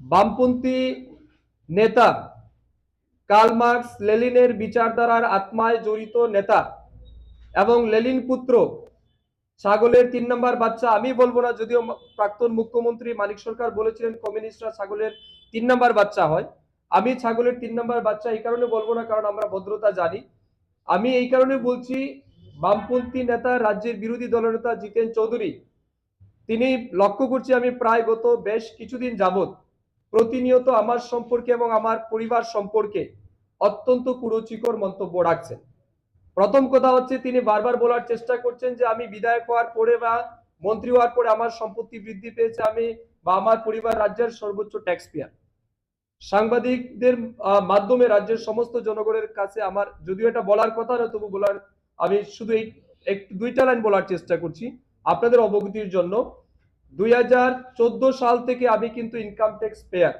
বামপন্থী নেতা Karl Marx লেলিনের বিচারধারার আত্মায় জড়িত নেতা এবং লেলিন পুত্র ছাগলের তিন নম্বর বাচ্চা। আমি বলব না, যদিও প্রাক্তন মুখ্যমন্ত্রী মানিক সরকার বলেছিলেন, কমিউনিস্টরা ছাগলের তিন নম্বর বাচ্চা হয়। আমি ছাগলের তিন নম্বর বাচ্চা এই কারণে বলব না, কারণ আমরা ভদ্রতা জানি। আমি এই কারণে বলছি, বামপন্থী নেতা, রাজ্যের বিরোধী দলনেতা জিতেন চৌধুরী। তিনি লক্ষ্য করছি আমি প্রায় গত বেশ কিছুদিন যাবত প্রতিনিয়ত আমার সম্পর্কে এবং আমার পরিবার সম্পর্কে অত্যন্ত কুরুচিকর মন্তব্য রাখছেন। প্রথম কথা হচ্ছে, তিনি বারবার বলার চেষ্টা করছেন যে আমি বিধায়ক হওয়ার পরে বা মন্ত্রী হওয়ার পরে আমার সম্পত্তি বৃদ্ধি পেয়েছে, আমি বা আমার পরিবার রাজ্যের সর্বোচ্চ ট্যাক্স পেয়ার সাংবাদিকদের মাধ্যমে রাজ্যের সমস্ত জনগণের কাছে আমার, যদিও এটা বলার কথা না, তবু বলার, আমি শুধু এই দুইটা লাইন বলার চেষ্টা করছি আপনাদের অবগতির জন্য। দুই হাজার চোদ্দ সাল থেকে আমি কিন্তু ইনকাম ট্যাক্স পেয়ার